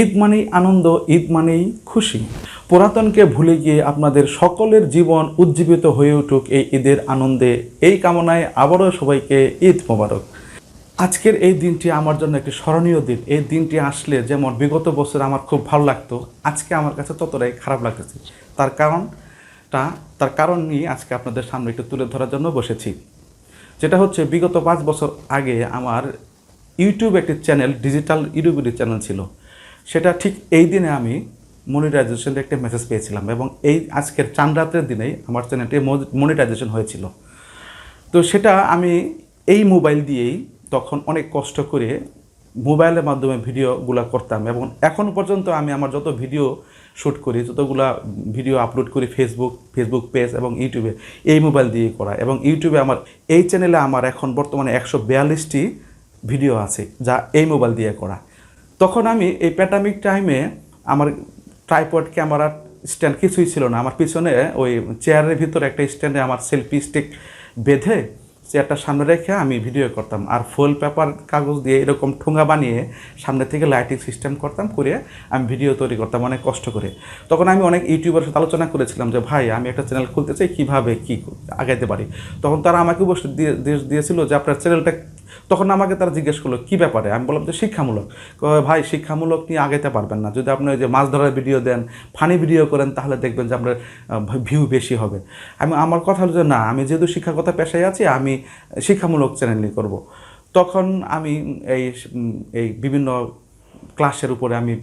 ঈদ মানেই আনন্দ, ঈদ মানেই খুশি। পুরাতনকে ভুলে গিয়ে আপনাদের সকলের জীবন উজ্জীবিত হয়ে উঠুক এই ঈদের আনন্দে। এই কামনায় আবারও সবাইকে ঈদ মোবারক। আজকের এই দিনটি আমার জন্য একটি স্মরণীয় দিন। এই দিনটি আসলে যেমন বিগত বছর আমার খুব ভালো লাগতো, আজকে আমার কাছে ততটাই খারাপ লাগতেছে। তার কারণটা, তার কারণ নিয়ে আজকে আপনাদের সামনে একটু তুলে ধরার জন্য বসেছি। যেটা হচ্ছে, বিগত পাঁচ বছর আগে আমার ইউটিউব একটি চ্যানেল, ডিজিটাল ইউটিউবের চ্যানেল ছিল। সেটা ঠিক এই দিনে আমি মনিটাইজেশনের একটা মেসেজ পেয়েছিলাম এবং এই আজকের চান রাতের দিনেই আমার চ্যানেলটি মনিটাইজেশন হয়েছিল। তো সেটা আমি এই মোবাইল দিয়েই তখন অনেক কষ্ট করে মোবাইলের মাধ্যমে ভিডিওগুলো করতাম এবং এখন পর্যন্ত আমি আমার যত ভিডিও শ্যুট করি, যতগুলা ভিডিও আপলোড করি ফেসবুক ফেসবুক পেজ এবং ইউটিউবে এই মোবাইল দিয়ে করা। এবং ইউটিউবে আমার, এই চ্যানেলে আমার এখন বর্তমানে একশো বিয়াল্লিশটি ভিডিও আছে যা এই মোবাইল দিয়ে করা। তখন আমি এই প্যাটামিক টাইমে আমার ট্রাইপড ক্যামেরা স্ট্যান্ড কিছুই ছিল না। আমার পিছনে ওই চেয়ারের ভিতরে একটা স্ট্যান্ডে আমার সেলফি স্টিক বেঁধে চেয়ারটা সামনে রেখে আমি ভিডিও করতাম। আর ফুল পেপার কাগজ দিয়ে এরকম ঠোঙা বানিয়ে সামনে থেকে লাইটিং সিস্টেম করতাম করে আমি ভিডিও তৈরি করতাম অনেক কষ্ট করে। তখন আমি অনেক ইউটিউবের সাথে আলোচনা করেছিলাম যে, ভাই, আমি একটা চ্যানেল খুলতে চাই, কীভাবে কী আগাইতে পারি? তখন তারা আমাকে বসে দিয়ে দিয়ে- দিয়েছিল যে, আপনার চ্যানেলটা তখন আমাকে তারা জিজ্ঞেস করল, কী ব্যাপারে? আমি বললাম যে, শিক্ষামূলক। ভাই, শিক্ষামূলক নিয়ে আগাইতে পারবেন না। যদি আপনি ওই যে মাছ ধরার ভিডিও দেন ফানি ভিডিও করেন, তাহলে দেখবেন যে আপনার ভিউ বেশি হবে। আমি, আমার কথা হলো যে, না, আমি যেহেতু শিক্ষাগত পেশায় আছি, আমি শিক্ষামূলক চ্যানেলই করব। তখন আমি এই এই বিভিন্ন ক্লাসের উপরে আমি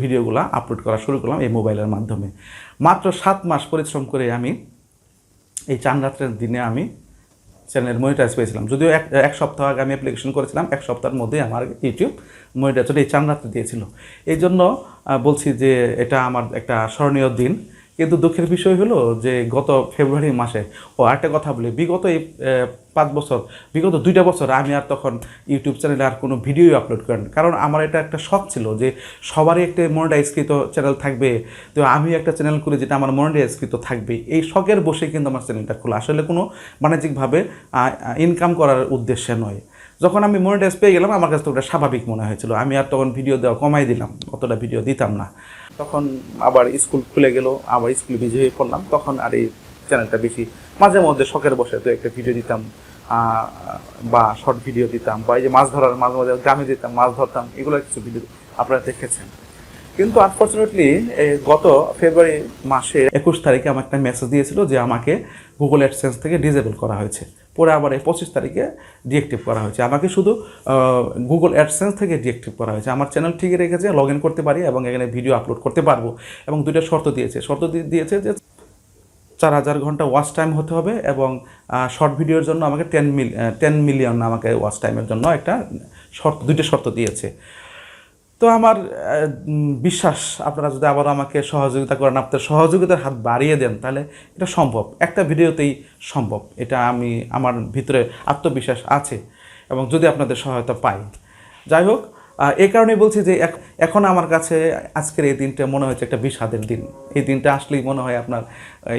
ভিডিওগুলো আপলোড করা শুরু করলাম এই মোবাইলের মাধ্যমে। মাত্র সাত মাস পরিশ্রম করে আমি এই চান রাত্রের দিনে আমি চ্যানেলের মনিটাইজ পেয়েছিলাম যদিও এক এক সপ্তাহ আগে আমি অ্যাপ্লিকেশন করেছিলাম, এক সপ্তাহের মধ্যেই আমার ইউটিউব মনিটাইজ এই চান রাত্রে দিয়েছিল। এই জন্য বলছি যে এটা আমার একটা স্মরণীয় দিন। কিন্তু দুঃখের বিষয় হলো যে গত ফেব্রুয়ারি মাসে ও আরেকটা কথা বলি, বিগত এই পাঁচ বছর, বিগত দুইটা বছর আমি আর তখন ইউটিউব চ্যানেলে আর কোনো ভিডিও আপলোড করেন কারণ আমার এটা একটা শখ ছিল যে সবারই একটা মনিটাইজকৃত চ্যানেল থাকবে। তো আমি একটা চ্যানেল করে যেটা আমার মনিটাইজকৃত থাকবে। এই শখের বসে কিন্তু আমার চ্যানেলটা খোলা। আসলে কোনো বাণিজ্যিকভাবে ইনকাম করার উদ্দেশ্যে নয়। যখন আমি মনিটাইজ পেয়ে গেলাম, আমার কাছে তো ওটা স্বাভাবিক মনে হয়েছিল। আমি আর তখন ভিডিও দেওয়া কমাই দিলাম, অতটা ভিডিও দিতাম না। তখন আবার স্কুল খুলে গেল, আবার স্কুলে বিজি হয়ে পড়লাম। তখন আর এই চ্যানেলটা বেশি মাঝে মধ্যে শখের বসে তো একটা ভিডিও দিতাম বা শর্ট ভিডিও দিতাম, বা এই যে মাছ ধরার মাঝে মাঝে গ্রামে যেতাম, মাছ ধরতাম, এগুলো কিছু ভিডিও আপনারা দেখেছেন। কিন্তু আনফর্চুনেটলি গত ফেব্রুয়ারি মাসে একুশ তারিখে আমার একটা মেসেজ দিয়েছিল যে আমাকে গুগল অ্যাডসেন্স থেকে ডিজেবল করা হয়েছে। পরে আবার এই পঁচিশ তারিখে ডিএক্টিভ করা হয়েছে। আমাকে শুধু গুগল অ্যাডসেন্স থেকে ডিএক্টিভ করা হয়েছে। আমার চ্যানেল ঠিকই রেখেছে লগ ইন করতে পারি এবং এখানে ভিডিও আপলোড করতে পারব। এবং দুইটা শর্ত দিয়েছে। শর্ত দিয়ে- দিয়েছে যে চার হাজার ঘণ্টা ওয়াচ টাইম হতে হবে এবং শর্ট ভিডিওর জন্য আমাকে টেন মিল টেন মিলিয়ন আমাকে ওয়াচ টাইমের জন্য একটা শর্ত, দুইটা শর্ত দিয়েছে। তো আমার বিশ্বাস আপনারা যদি আবার আমাকে সহযোগিতা করেন আপনার সহযোগিতার হাত বাড়িয়ে দেন তাহলে এটা সম্ভব। একটা ভিডিওতেই সম্ভব। এটা আমি আমার ভিতরে আত্মবিশ্বাস আছে এবং যদি আপনাদের সহায়তা পাই। যাই হোক আহ, এই কারণেই বলছি যে এখন আমার কাছে আজকের এই দিনটা মনে হয়েছে একটা বিষাদের দিন। এই দিনটা আসলেই মনে হয় আপনার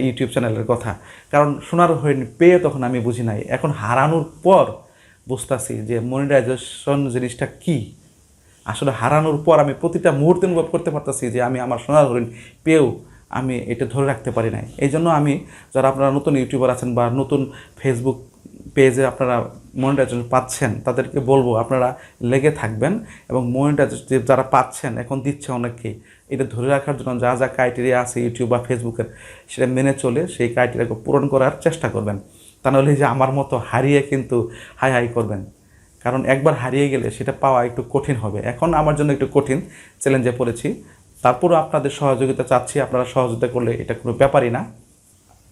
ইউটিউব চ্যানেলের কথা। কারণ শোনার হয়নি পেয়ে তখন আমি বুঝি নাই। এখন হারানোর পর বুঝতেছি যে মনিটাইজেশন জিনিসটা কী। আসলে হারানোর পর আমি প্রতিটা মুহূর্তে অনুভব করতে পারতেছি যে আমি আমার সোনার হরিণ পেয়েও আমি এটা ধরে রাখতে পারি নাই। এই জন্য আমি যারা আপনারা নতুন ইউটিউবার আছেন বা নতুন ফেসবুক পেজে আপনারা মনিটাইজেশন পাচ্ছেন, তাদেরকে বলব আপনারা লেগে থাকবেন এবং মনিটাইজেশন যারা পাচ্ছেন, এখন দিচ্ছে অনেকেই এটা ধরে রাখার জন্য যা যা ক্রাইটেরিয়া আছে ইউটিউব বা ফেসবুকের সেটা মেনে চলে সেই ক্রাইটেরিয়াকে পূরণ করার চেষ্টা করবেন। তা নাহলে যে আমার মতো হারিয়ে কিন্তু হাই হাই করবেন। কারণ একবার হারিয়ে গেলে সেটা পাওয়া একটু কঠিন হবে। এখন আমার জন্য একটু কঠিন চ্যালেঞ্জে পড়েছি। তারপরও আপনাদের সহযোগিতা চাচ্ছি, আপনারা সহযোগিতা করলে এটা কোনো ব্যাপারই না।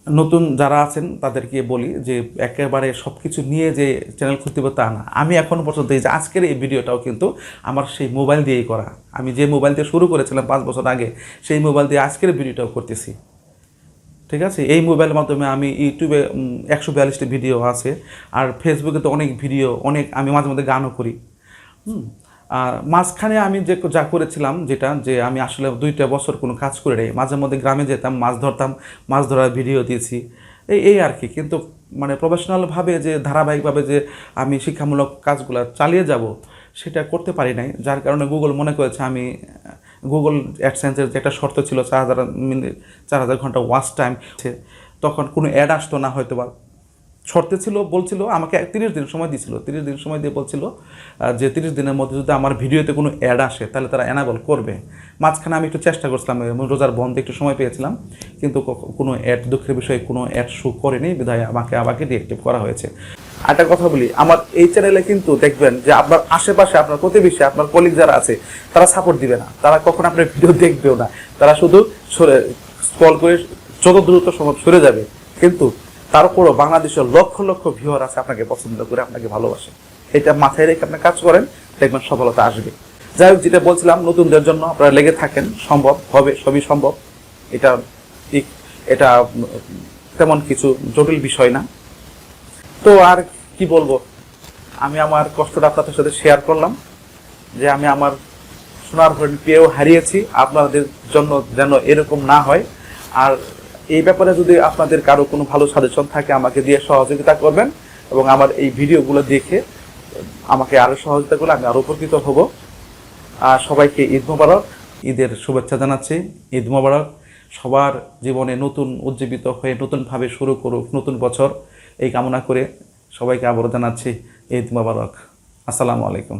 নতুন যারা আছেন তাদেরকে বলি যে, একেবারে সব কিছু নিয়ে যে চ্যানেল খুলতে হবে তা না। আমি এখন পর্যন্ত এই যে আজকের এই ভিডিওটাও কিন্তু আমার সেই মোবাইল দিয়েই করা। আমি যে মোবাইল দিয়ে শুরু করেছিলাম পাঁচ বছর আগে, সেই মোবাইল দিয়ে আজকের ভিডিওটাও করতেছি। ঠিক আছে? এই মোবাইলের মাধ্যমে আমি ইউটিউবে একশো বিয়াল্লিশটি ভিডিও আছে। আর ফেসবুকে তো অনেক ভিডিও অনেক আমি মাঝে মধ্যে গানও করি। আর মাঝখানে আমি যে যা করেছিলাম যেটা, যে আমি আসলে দুইটা বছর কোনো কাজ করে নেই। মাঝে মধ্যে গ্রামে যেতাম, মাছ ধরতাম, মাছ ধরার ভিডিও দিয়েছি। এই এই আর কি। কিন্তু মানে প্রফেশনালভাবে যে, ধারাবাহিকভাবে যে আমি শিক্ষামূলক কাজগুলো চালিয়ে যাব, সেটা করতে পারি নাই। যার কারণে গুগল মনে করেছে আমি গুগল অ্যাডসেন্সের যে একটা শর্ত ছিল চার হাজার মিনিট চার হাজার ঘণ্টা ওয়াচ টাইম তখন কোনো অ্যাড আসতো না হয়তো বা। শর্তে ছিল, বলছিল, আমাকে তিরিশ দিন সময় দিয়েছিল তিরিশ দিন সময় দিয়ে বলছিল যে তিরিশ দিনের মধ্যে যদি আমার ভিডিওতে কোনো অ্যাড আসে, তাহলে তারা অ্যানাবল করবে। মাঝখানে আমি একটু চেষ্টা করছিলাম রোজার বন্ধে একটু সময় পেয়েছিলাম, কিন্তু কোনো অ্যাড দুঃখের বিষয়ে কোনো অ্যাড শো করেনি, বিধায় আমাকে আমাকে ডিএক্টিভ করা হয়েছে। একটা কথা বলি, আমার এই চ্যানেলে কিন্তু দেখবেন যে আপনার আশেপাশে, আপনার প্রতিবেশী, আপনার কলিগ যারা আছে, তারা সাপোর্ট দিবে না। তারা কখন আপনার ভিডিও দেখবেও না। তারা শুধু সরে স্ক্রল করে যত দ্রুত সম্ভব সরে যাবে। কিন্তু তারপরও বাংলাদেশের লক্ষ লক্ষ ভিউয়ার আছে আপনাকে পছন্দ করে, আপনাকে ভালোবাসে। এটা মাথায় রেখে আপনি কাজ করেন, দেখবেন সফলতা আসবে। যাই হোক, যেটা বলছিলাম, নতুনদের জন্য আপনারা লেগে থাকেন, সম্ভব হবে, সবই সম্ভব। এটা ঠিক, এটা তেমন কিছু জটিল বিষয় না। তো আর কি বলব? আমি আমার কষ্টটা আপনাদের সাথে শেয়ার করলাম, যে আমি আমার সোনার হরিণ পেয়েও হারিয়েছি, আপনাদের জন্য যেন এরকম না হয়। আর এই ব্যাপারে যদি আপনাদের কারও কোনো ভালো সাজেশন থাকে, আমাকে দিয়ে সহযোগিতা করবেন এবং আমার এই ভিডিওগুলো দেখে আমাকে আরও সহযোগিতা করলে আমি আরও উপকৃত হব। আর সবাইকে ঈদ মোবারক, ঈদের শুভেচ্ছা জানাচ্ছি, ঈদ মোবারক। সবার জীবনে নতুন উজ্জীবিত হয়ে নতুনভাবে শুরু করুক নতুন বছর। এই কামনা করে সবাইকে আবারও জানাচ্ছি ঈদ মোবারক আসসালামু আলাইকুম।